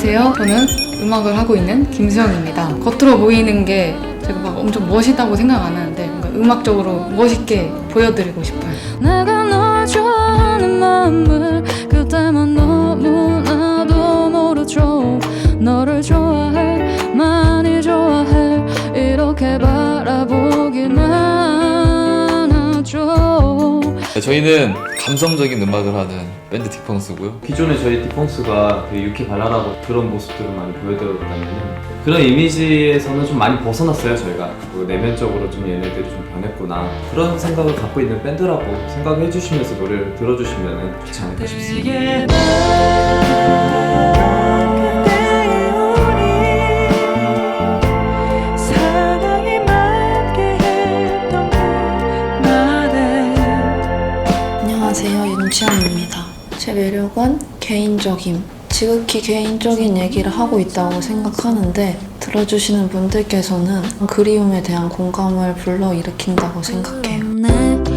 안녕하세요. 저는 음악을 하고 있는 김수영입니다. 겉으로 보이는 게 제가 막 엄청 멋있다고 생각 안 하는데 뭔가 음악적으로 멋있게 보여드리고 싶어요. 내가 널 좋아하는 마음을 그때만 너무나도 모르죠 너를 좋아해 많이 좋아해 이렇게 바라보기만 하죠 네, 저희는 감성적인 음악을 하는 밴드 딕펑스고요. 기존에 저희 디펑스가 되게 유쾌 발랄하고 그런 모습들을 많이 보여드렸다면 그런 이미지에서는 좀 많이 벗어났어요 저희가. 그 내면적으로 좀 얘네들이 좀 변했구나. 그런 생각을 갖고 있는 밴드라고 생각해 주시면서 노래를 들어주시면 좋지 않을까 싶습니다 윤치영입니다. 제 매력은 개인적임. 지극히 개인적인 얘기를 하고 있다고 생각하는데 들어주시는 분들께서는 그리움에 대한 공감을 불러일으킨다고 생각해요.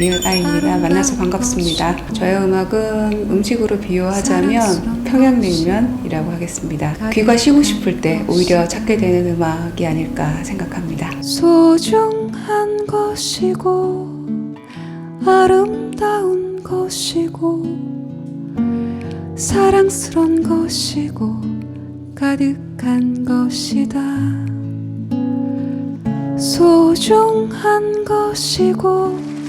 저는 정미아입니다. 만나서 반갑습니다. 저의 음악은 음식으로 비유하자면 평양냉면이라고 하겠습니다. 귀가 쉬고 싶을 때 오히려 찾게 되는 음악이 아닐까 생각합니다. 소중한 것이고 아름다운 것이고 사랑스런 것이고 가득한 것이다 소중한 것이고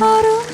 autumn.